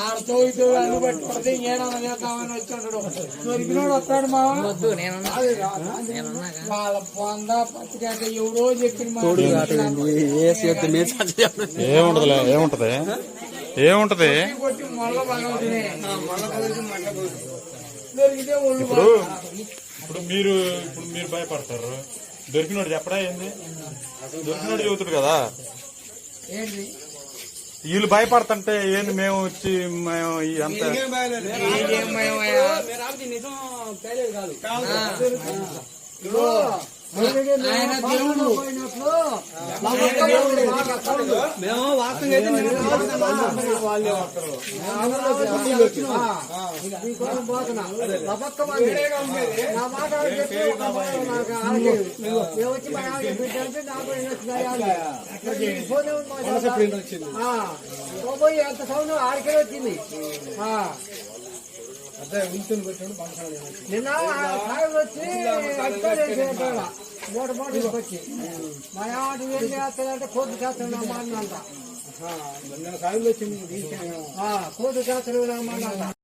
ఆడతో ఇటు అన్ని పట్టుకుంటే ఏడన్నా చేద్దామని వచ్చాడు దొరికినోడు వస్తాడు మా వాళ్ళ పొంద పత్రిక ఎవరో చెప్పిన మాట. ఏముంటదిలే ఏముంటది? ఏముంటది? ఒళ్ళు ఇప్పుడు ఇప్పుడు మీరు ఇప్పుడు మీరు భయపడతారు. దొరికినోడు చెప్పడా ఏంది? దొరికినోడు చెబుతాడు కదా. ఏంటి వీళ్ళు భయపడుతుంటే ఏంది మేము వచ్చి మేము అంత ఆయన దేవుడు. మేము వాస్తవంగా అయితే సౌండ్ ఆడికే వచ్చింది నిన్న సాయం వచ్చి మూట మూట తీసుకొచ్చి. మా ఆట ఏం చేస్తాడంటే కోర్టు అమ్మ అన్నంత చేస్తాడు అమ్మ అన్నంత